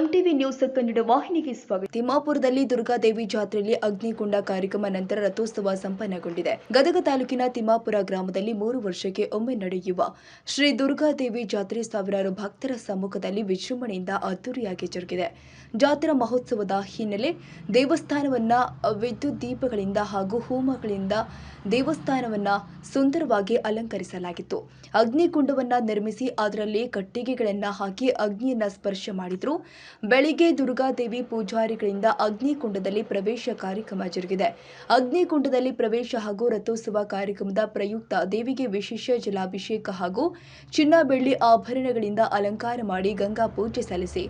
News Kannada ವಾಹಿನಿಗೆ ಸ್ವಾಗತ. ತಿಮ್ಮಾಪುರದಲ್ಲಿ ದುರ್ಗಾದೇವಿ ಜಾತ್ರೆಯಲ್ಲಿ ಅಗ್ನಿಕುಂಡ ಕಾರ್ಯಕ್ರಮ ನಂತರ ರಥೋತ್ಸವ ಸಂಪನ್ನಗೊಂಡಿದೆ. ಗದಗ ತಾಲೂಕಿನ ತಿಮ್ಮಾಪುರ ಗ್ರಾಮದಲ್ಲಿ ಮೂರು ವರ್ಷಕ್ಕೆ ಒಮ್ಮೆ ನಡೆಯುವ ಶ್ರೀ ದುರ್ಗಾದೇವಿ ಜಾತ್ರೆ ಸಾವಿರಾರು ಭಕ್ತರ ಸಮ್ಮುಖದಲ್ಲಿ ವಿಜೃಂಭಣೆಯಿಂದ ಅದ್ದೂರಿಯಾಗಿ ಜರುಗಿದೆ. ಜಾತ್ರಾ ಮಹೋತ್ಸವದ ಹಿನ್ನೆಲೆ ದೇವಸ್ಥಾನವನ್ನ ವಿದ್ಯುತ್ ದೀಪಗಳಿಂದ ಹಾಗೂ ಹೋಮಗಳಿಂದ ದೇವಸ್ಥಾನವನ್ನ ಸುಂದರವಾಗಿ ಅಲಂಕರಿಸಲಾಗಿತ್ತು. ಅಗ್ನಿಕುಂಡವನ್ನ ನಿರ್ಮಿಸಿ ಅದರಲ್ಲಿ ಕಟ್ಟಿಗೆಗಳನ್ನ ಹಾಕಿ ಅಗ್ನಿಯನ್ನ ಸ್ಪರ್ಶ ಮಾಡಿದ್ರು. ಬೆಳಿಗ್ಗೆ ದುರ್ಗಾದೇವಿ ಪೂಜಾರಿಗಳಿಂದ ಅಗ್ನಿಕುಂಡದಲ್ಲಿ ಪ್ರವೇಶ ಕಾರ್ಯಕ್ರಮ ಜರುಗಿದೆ. ಅಗ್ನಿಕುಂಡದಲ್ಲಿ ಪ್ರವೇಶ ಹಾಗೂ ರಥೋತ್ಸವ ಕಾರ್ಯಕ್ರಮದ ಪ್ರಯುಕ್ತ ದೇವಿಗೆ ವಿಶೇಷ ಜಲಾಭಿಷೇಕ ಹಾಗೂ ಚಿನ್ನ ಬೆಳ್ಳಿ ಆಭರಣಗಳಿಂದ ಅಲಂಕಾರ ಮಾಡಿ ಗಂಗಾ ಪೂಜೆ ಸಲ್ಲಿಸಿ.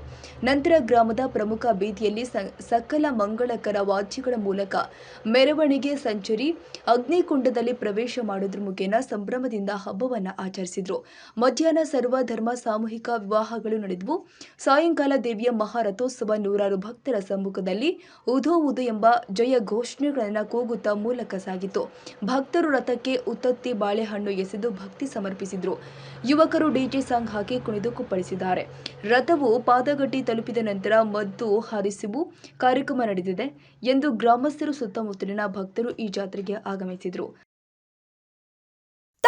ನಂತರ ಗ್ರಾಮದ ಪ್ರಮುಖ ಬೀದಿಯಲ್ಲಿ ಸಕಲ ಮಂಗಳಕರ ವಾದ್ಯಗಳ ಮೂಲಕ ಮೆರವಣಿಗೆ ಸಂಚರಿ, ಅಗ್ನಿಕುಂಡದಲ್ಲಿ ಪ್ರವೇಶ ಮಾಡೋದ್ರ ಮುಖೇನ ಸಂಭ್ರಮದಿಂದ ಹಬ್ಬವನ್ನ ಆಚರಿಸಿದ್ರು. ಮಧ್ಯಾಹ್ನ ಸರ್ವಧರ್ಮ ಸಾಮೂಹಿಕ ವಿವಾಹಗಳು ನಡೆದವು. ಸಾಯಂಕಾಲ ದೇವಿಯ ಮಹಾರಥೋತ್ಸವ ನೂರಾರು ಭಕ್ತರ ಸಮ್ಮುಖದಲ್ಲಿ ಉದೋ ಉದು ಎಂಬ ಜಯ ಘೋಷಣೆಗಳನ್ನು ಕೂಗುತ್ತಾ ಮೂಲಕ ಸಾಗಿತು. ಭಕ್ತರು ರಥಕ್ಕೆ ಉತ್ತತ್ತಿ ಬಾಳೆಹಣ್ಣು ಎಸೆದು ಭಕ್ತಿ ಸಮರ್ಪಿಸಿದರು. ಯುವಕರು ಡಿಜೆ ಸಾಂಗ್ ಹಾಕಿ ಕುಣಿದು ಕುಪ್ಪಳಿಸಿದ್ದಾರೆ ರಥವು ಪಾದಗಟ್ಟಿ ತಲುಪಿದ ನಂತರ ಮದ್ದು ಹರಿಸುವು ಕಾರ್ಯಕ್ರಮ ನಡೆದಿದೆ ಎಂದು ಗ್ರಾಮಸ್ಥರು ಸುತ್ತಮುತ್ತಲಿನ ಭಕ್ತರು ಈ ಜಾತ್ರೆಗೆ ಆಗಮಿಸಿದರು.